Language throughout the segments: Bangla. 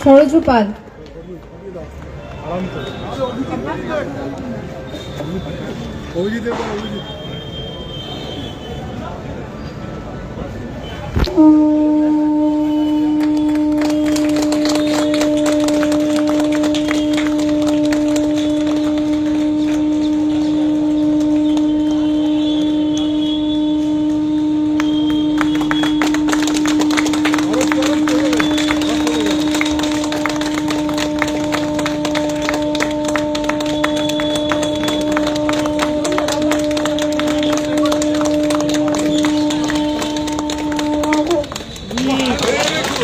সরজু পাল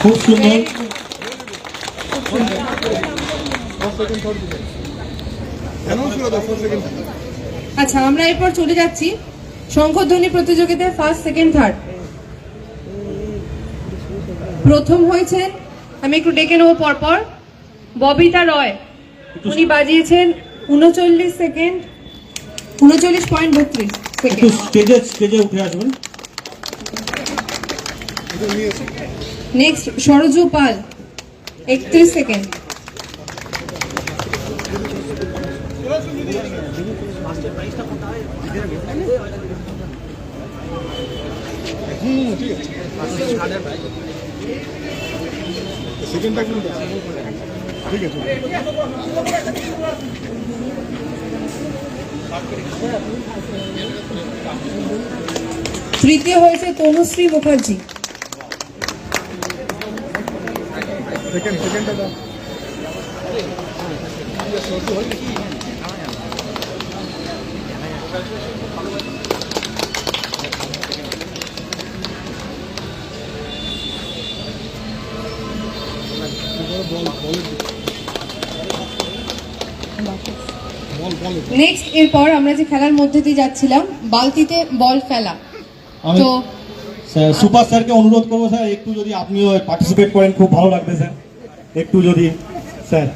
ফার্স্ট সেকেন্ড আচ্ছা আমরা এরপর চলে যাচ্ছি। শঙ্খধ্বনি প্রতিযোগিতায় ফার্স্ট সেকেন্ড থার্ড প্রথম হয়েছেন আমি একটু ডেকে নেব পরপর ববিতা রয়। উনি বাজিয়েছেন উনচল্লিশ সেকেন্ড উনচল্লিশ পয়েন্ট বত্রিশ সেকেন্ড স্টেজে স্টেজে উঠে আসবেন নেক্সট সরজু পাল একত্রিশ সেকেন্ড তৃতীয় হয়েছে তনুশ্রী মুখার্জি। সেকেন্ড সেকেন্ডটা দাও নেক্সট এরপর আমরা যে খেলার মধ্যে দিয়ে যাচ্ছিলাম বালতিতে বল ফেলা। তো সুপার স্যারকে অনুরোধ করব স্যার একটু যদি আপনিও পার্টিসিপেট করেন খুব ভালো লাগবে স্যার। একটু যদি স্যার।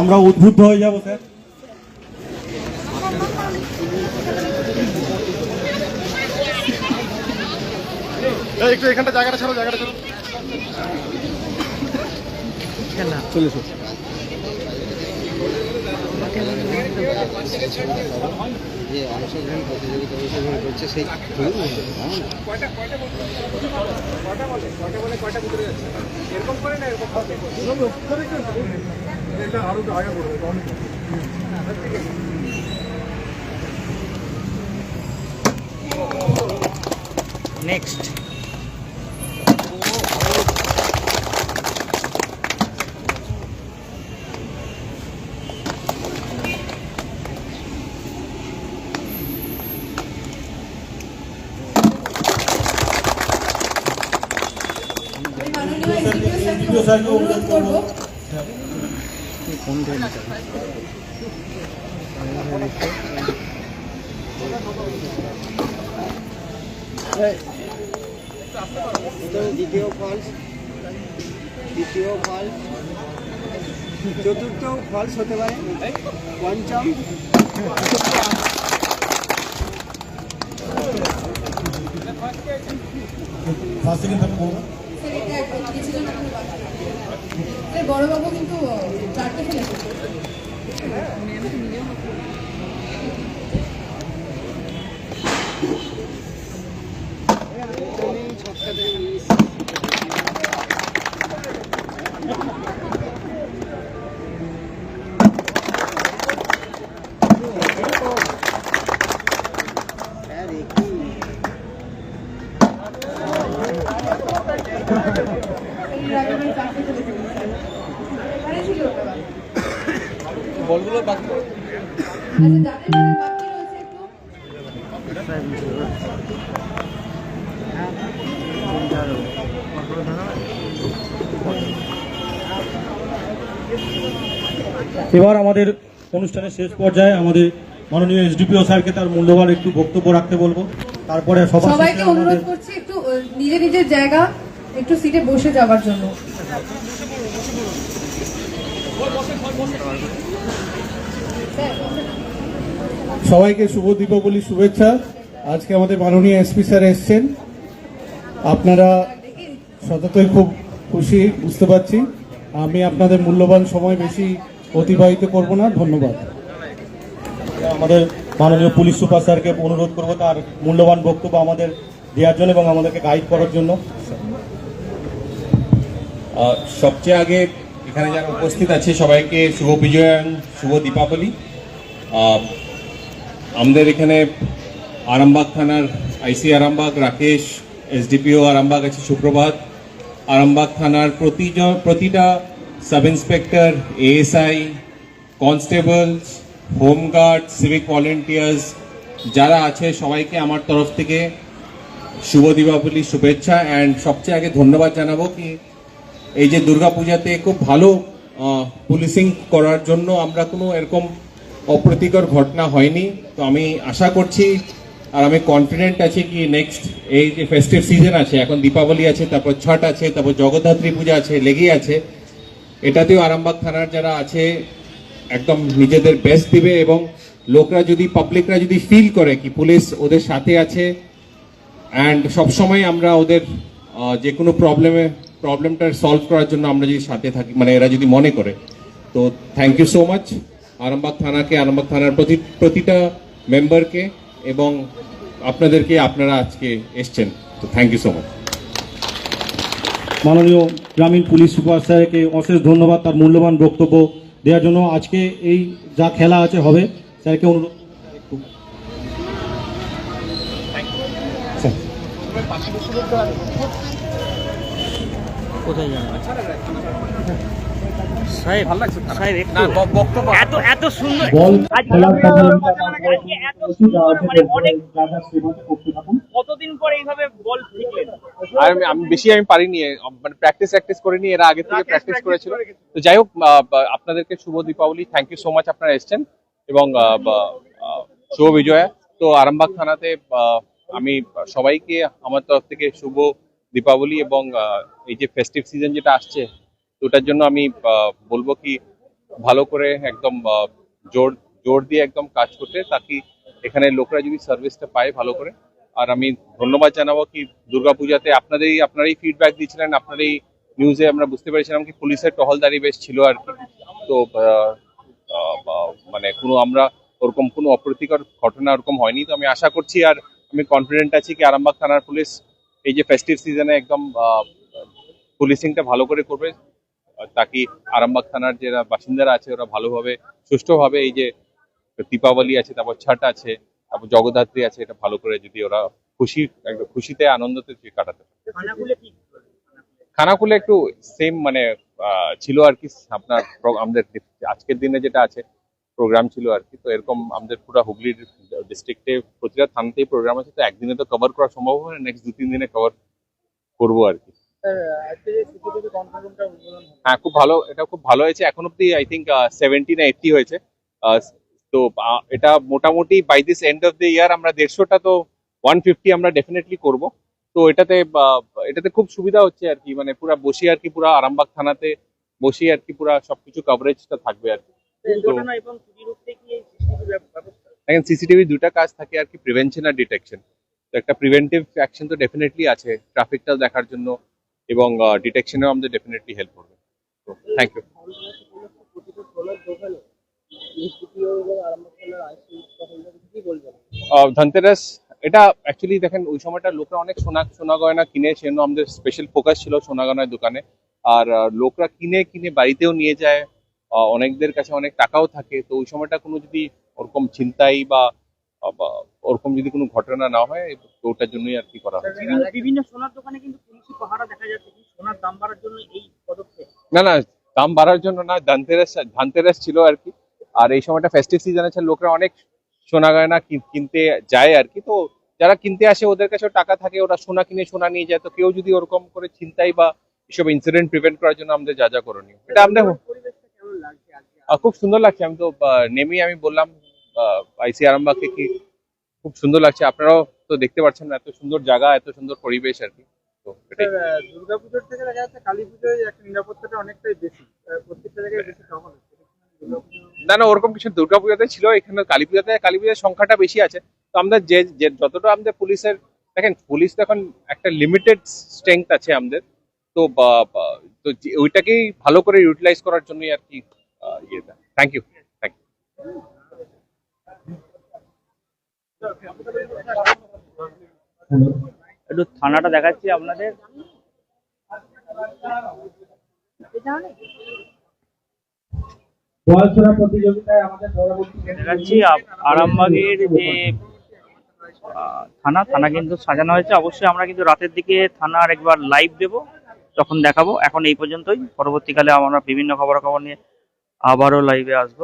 আমরা উদ্বুদ্ধ হয়ে যাব স্যার। একটু এখানটা জায়গাটা ছাড়ো জায়গাটা ছাড়ো। চলে এসো যে অংশগ্রহণ প্রতিযোগিতা অংশগ্রহণ করছে সেই আরও আগে নেক্সট অনুরোধ করব। দ্বিতীয় ফলস তৃতীয় ফলস চতুর্থ ফলস হতে পারে পঞ্চম ফার্স্ট সেকেন্ড থার্ড বলব বড়বাবু কিন্তু চারটে ফেলেছে ছক্কাতে এবার আমাদের অনুষ্ঠানের শেষ পর্যায়ে আমাদের মাননীয় এসডিপিও স্যারকে তার মূল্যবান একটু বক্তব্য রাখতে বলব। তারপরে সবাইকে অনুরোধ করছি একটু নিজের নিজের জায়গা একটু সিটে বসে যাওয়ার জন্য। সবাইকে শুভ দীপাবলি শুভেচ্ছা। আজকে আমাদের মাননীয় এসপি স্যার এসছেন। আপনারা সততই খুব খুশি বুঝতে পারছি। আমি আপনাদের মূল্যবান সময় বেশি অতিবাহিত করব না, ধন্যবাদ। আমাদের মাননীয় পুলিশ সুপার স্যারকে অনুরোধ করব তার মূল্যবান বক্তব্য আমাদের দেওয়ার জন্য এবং আমাদেরকে গাইড করার জন্য। সবচেয়ে আগে এখানে যারা উপস্থিত আছে, সবাইকে শুভ বিজয় শুভ দীপাবলি। আমাদের এখানে আরামবাগ থানার আইসি আরামবাগ, রাকেশ, এসডিপিও আরামবাগ আছে, সুপ্রভাত। আরামবাগ থানার প্রতিটা sub inspector ASI constables home guard civic volunteers যারা আছে সবাইকে আমার তরফ থেকে শুভ দীপাবলি শুভেচ্ছা অ্যান্ড সবচেয়ে আগে ধন্যবাদ জানাব কি এই যে দুর্গাপূজাতে খুব ভালো পুলিশিং করার জন্য আমরা কোনো এরকম অপ্রীতিকর ঘটনা হয়নি। তো আমি আশা করছি আর আমি কনফিডেন্ট আছি কি নেক্সট এই যে ফেস্টিভ সিজন আছে, এখন দীপাবলি আছে, তারপর ছট আছে, তারপর জগদ্ধাত্রী পূজা আছে, লেগেই আছে। এটাতেও আরামবাগ থানার যারা আছে, একদম নিজেদের বেস্ট দিবে এবং লোকরা যদি পাবলিকরা যদি ফিল করে কি পুলিশ ওদের সাথে আছে অ্যান্ড সবসময় আমরা ওদের যে কোনো প্রবলেমে প্রবলেমটা সলভ করার জন্য আমরা যদি সাথে থাকি মানে এরা যদি মনে করে। তো thank you so much Arambagh থানাকে, আরামবাগ থানার প্রতি, প্রতিটা মেম্বারকে এবং আপনাদেরকে আপনারা আজকে এসছেন। তো থ্যাংক ইউ সো মাচ মাননীয় গ্রামীণ পুলিশ সুপার স্যারকে অশেষ ধন্যবাদ তার মূল্যবান বক্তব্য দেওয়ার জন্য। আজকে এই যা খেলা আছে হবে স্যারকে অনুরোধ স্যার। এত এত সুন্দর মানে কতদিন পরে এইভাবে বল শিখলেন আর আমি বেশি আমি পারিনি মানে প্র্যাকটিস প্র্যাকটিস করিনি এরা আগে থেকে প্র্যাকটিস করেছিল। তো যাই হোক আপনাদেরকে শুভ Dipavali thank you so much আপনারা এসেছেন। এবং শুভ বিজয়া। তো আরামবাগ থানাতে আমি সবাইকে আমার তরফ থেকে শুভ দীপাবলি এবং এই যে ফেস্টিভ সিজন যেটা আসছে ওটার জন্য আমি বলব কি ভালো করে একদম জোর জোর দিয়ে একদম কাজ করতে তাকি এখানে লোকরা যদি সার্ভিসটা পায় ভালো করে। আর আমি ধন্যবাদ জানাব কি দুর্গাপূজাতে আপনাদেরই, আপনারাই ফিডব্যাক দিয়েছিলেন, আপনারই নিউজে আমরা বুঝতে পেরেছিলাম কি পুলিশের টহলদারি বেশ ছিল আর কি। তো মানে কোনো আমরা ওরকম কোনো অপ্রীতিকর ঘটনা ওরকম হয়নি। তো আমি আশা করছি আর আমি কনফিডেন্ট আছি কি আরামবাগ থানার পুলিশ এই যে ফেস্টিভ সিজনে একদম পুলিশিংটা ভালো করে করবে। তাকি আরামবাগ থানার যারা বাসিন্দারা আছে ওরা ভালোভাবে, সুষ্ঠুভাবে এই যে দীপাবলি আছে, তারপর ছট আছে তারপর জগদ্ধাত্রী আছে এটা ভালো করে যদি ওরা খুশি একদম খুশিতে আনন্দতে কাটাতে খানাকুলে একটু সেম মানে ছিল আর কি আপনার আমাদের আজকের দিনে যেটা আছে প্রোগ্রাম ছিল আর কি তো এরকম আমাদের পুরো হুগলি ডিস্ট্রিক্টে প্রতিটা থানাতেই প্রোগ্রাম আছে তো একদিনে তো কভার করা সম্ভব হবে না নেক্সট দু তিন দিনে কভার করব আর কি। হ্যাঁ খুব ভালো এটা খুব ভালো হয়েছে এখন অব্দি আই থিঙ্ক সেভেন্টি না এইটটি হয়েছে। তো এটা মোটামুটি by this end of the year আমরা দেড়শোটা তো ওয়ান ফিফটি আমরা ডেফিনেটলি করব। তো এটাতে এটাতে খুব সুবিধা হচ্ছে আর কি মানে পুরা বসি আর কি পুরা আরামবাগ থানাতে বসি আর কি পুরা সবকিছু কভারেজটা থাকবে আর কি। ব্যবস্থা। দেখেন সিসিটিভি দুটা কাজ থাকে আর কি প্রিভেনশন আর ডিটেকশন তো একটা প্রিভেন্টিভ অ্যাকশন তো ডেফিনেটলি আছে ট্রাফিকটা দেখার জন্য এবং ডিটেকশনেও আমাদের ডেফিনেটলি হেল্প করবে। থ্যাংক ইউ ধনতেরাস এটা অ্যাকচুয়ালি দেখেন ওই সময়টা লোকরা অনেক সোনা সোনা গয়না কিনে সেজন্য আমাদের স্পেশাল ফোকাস ছিল সোনা গয়নার দোকানে। আর লোকরা কিনে কিনে বাড়িতেও নিয়ে যায় অনেকদের কাছে অনেক টাকাও থাকে। তো ওই সময়টা কোনো যদি ওরকম চিন্তাই বা ওরকম যদি কোনো ঘটনা না হয় তো ওটার জন্যই আর কি করা হচ্ছে বিভিন্ন বিভিন্ন সোনার দোকানে কিন্তু পুলিশি পাহারা দেখা যাচ্ছে সোনার দাম বাড়ার জন্য এই পদক্ষেপ? না না দাম বাড়ার জন্য না ধানতেরাস ধানতেরাস ছিল আর কি। আর এই সময়টা ফেস্টিভ সিজন আছে লোকরা অনেক সোনা গয়না কিনতে যায় আর কি। তো যারা কিনতে আসে ওদের কাছেও টাকা থাকে ওরা সোনা কিনে সোনা নিয়ে যায়। তো কেউ যদি ওরকম করে চিন্তাই বা এসব ইনসিডেন্ট প্রিভেন্ট করার জন্য আমাদের যা যা করণীয়। এটা আমাদের খুব সুন্দর লাগছে। আমি তো নেমেই আমি বললাম আইসি আরামবাগকে কি খুব সুন্দর লাগছে। আপনারাও তো দেখতে পাচ্ছেন এত সুন্দর জায়গা এত সুন্দর পরিবেশ আর কি। দুর্গাপুজোর থেকে দেখা যাচ্ছে কালী পুজোয় একটা নিরাপত্তাটা অনেকটাই বেশি। প্রত্যেকটা জায়গায় বেশি না না ওরকম কিছু দুর্গাপূজাতে ছিল এখানে কালী পূজাতে কালী পূজার সংখ্যাটা বেশি আছে। তো আমাদের যে যে যতটা আমাদের পুলিশের দেখেন পুলিশ তো এখন একটা লিমিটেড স্ট্রেংথ আছে আমাদের। তো তো ওইটাকেই ভালো করে ইউটিলাইজ করার জন্যই আর কি ইয়েটা। থ্যাংক ইউ থ্যাংক ইউ একটু থানাটা দেখাচ্ছি আপনাদের। দেখাচ্ছি আপ- আরামবাগের যে থানা থানা কিন্তু সাজানো হয়েছে। অবশ্যই আমরা কিন্তু রাতের দিকে থানার একবার লাইভ দেব তখন দেখাবো। এখন এই পর্যন্তই। পরবর্তীকালে আমরা বিভিন্ন খবরাখবর নিয়ে আবারও লাইভে আসব।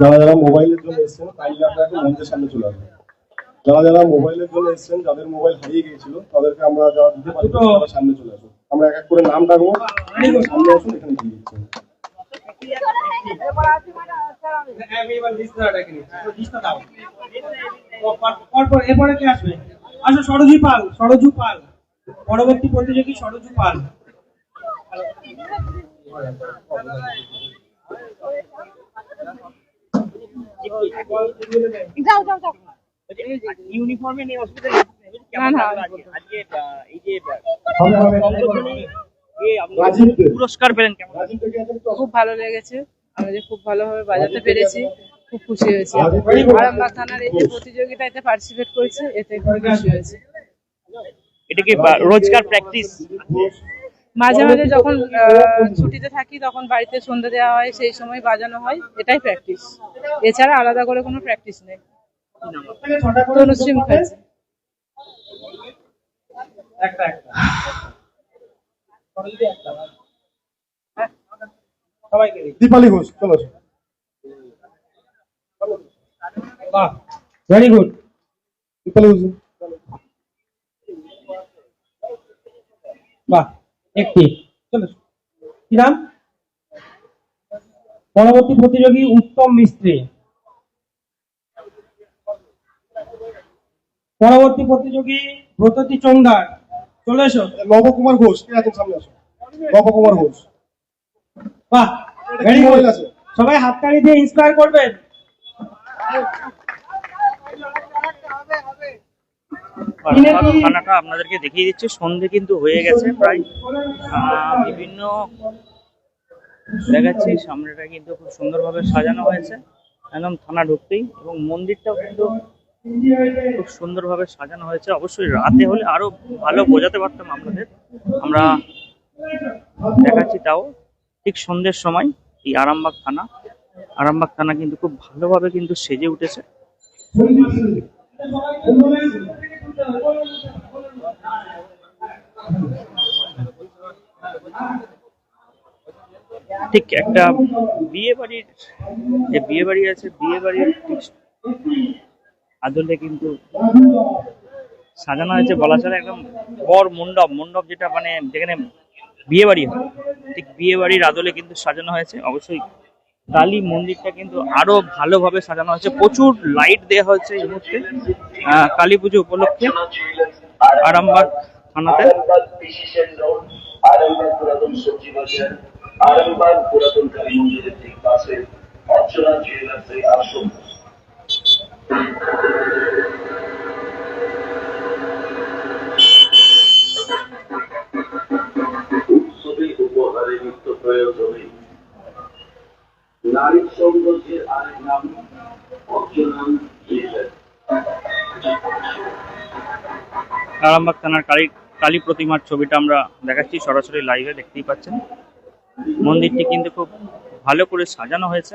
যারা যারা মোবাইলের জন্য এসেছেন কাইন্ডলি আপনারা একটু মঞ্চের সামনে চলে আসবেন যারা যারা মোবাইলের জন্য এসেছেন যাদের মোবাইল হারিয়ে গিয়েছিল তাদেরকে আমরা যারা দিতে পারি তারা সামনে চলে আসুন। আমরা এক এক করে নাম ডাকবো। সামনে আসুন এখানে দিয়ে দিচ্ছি পরপর এরপরে কে আসবে? আসো সরজু পাল সরজু পাল। পরবর্তী প্রতিযোগী সরজু পাল। ইউনিফর্মে নেই অসুবিধা না, না, আজকে এই যে হবে হবে সংগঠনে এ আপনি রাজীব দে। পুরস্কার পেলেন কেমন? খুব ভালো লেগেছে। আমি যে খুব ভালোভাবে বাজাতে পেরেছি খুব খুশি হয়েছি। আরামবাগ থানার এই যে প্রতিযোগিতা এতে পার্টিসিপেট করেছে এতে খুব খুশি হয়েছে। এটা কি রোজকার প্র্যাকটিস মাঝে মাঝে যখন আহ, ছুটিতে থাকি তখন বাড়িতে সন্ধ্যা দেওয়া হয় সেই সময় বাজানো হয়। এটাই প্র্যাকটিস এছাড়া আলাদা করে কোনো প্র্যাকটিস নেই। তনুশ্রী মুখার্জি হ্যাঁ। দীপালি ঘোষ চলো। বাহ। Very good Dipali Ghosh. বাহ একটি। চলো। কি নাম? পরবর্তী প্রতিযোগী উত্তম মিস্ত্রি। পরবর্তী প্রতিযোগী ব্রততী চৌঙ্গার চলে এসো। নবকুমার ঘোষ কে আছেন সামনে আসুন নবকুমার ঘোষ। বাহ ভেরি গুড মোবাইল সবাই হাততালি দিয়ে ইন্সপায়ার করবেন। খানাটা আপনাদেরকে দেখিয়ে দিচ্ছি। সন্ধে কিন্তু হয়ে গেছে প্রায়। আহ, বিভিন্ন দেখাচ্ছি সামনেটা কিন্তু খুব সুন্দরভাবে সাজানো হয়েছে। একদম থানা ঢুকতেই। এবং মন্দিরটাও কিন্তু খুব সুন্দরভাবে সাজানো হয়েছে। অবশ্যই রাতে হলে আরও ভালো বোঝাতে পারতাম আপনাদের। আমরা দেখাচ্ছি তাও। ঠিক সন্ধ্যের সময় এই আরামবাগ থানা। আরামবাগ থানা কিন্তু খুব ভালোভাবে কিন্তু সেজে উঠেছে। ঠিক একটা বিয়ে বাড়ির যে বিয়ে বাড়ি আছে, বিয়ে বাড়ির ঠিক আদলে কিন্তু সাজানো হয়েছে বলা চলে একদম বর মণ্ডপ মণ্ডপ যেটা মানে যেখানে বিয়ে বাড়ি হয়। ঠিক বিয়ে বাড়ির আদলে কিন্তু সাজানো হয়েছে। অবশ্যই কালী মন্দিরটা কিন্তু আরও ভালোভাবে সাজানো হয়েছে। প্রচুর লাইট দেওয়া হয়েছে এই মুহূর্তে। কালী পুজো উপলক্ষে আরামবাগ থানাতে। পুরাতন কালী মন্দিরের ঠিক পাশে অর্চনা আরামবাগ থানার কালী কালী প্রতিমার ছবিটা আমরা দেখাচ্ছি, সরাসরি লাইভে দেখতেই পাচ্ছেন। মন্দিরটি কিন্তু খুব ভালো করে সাজানো হয়েছে।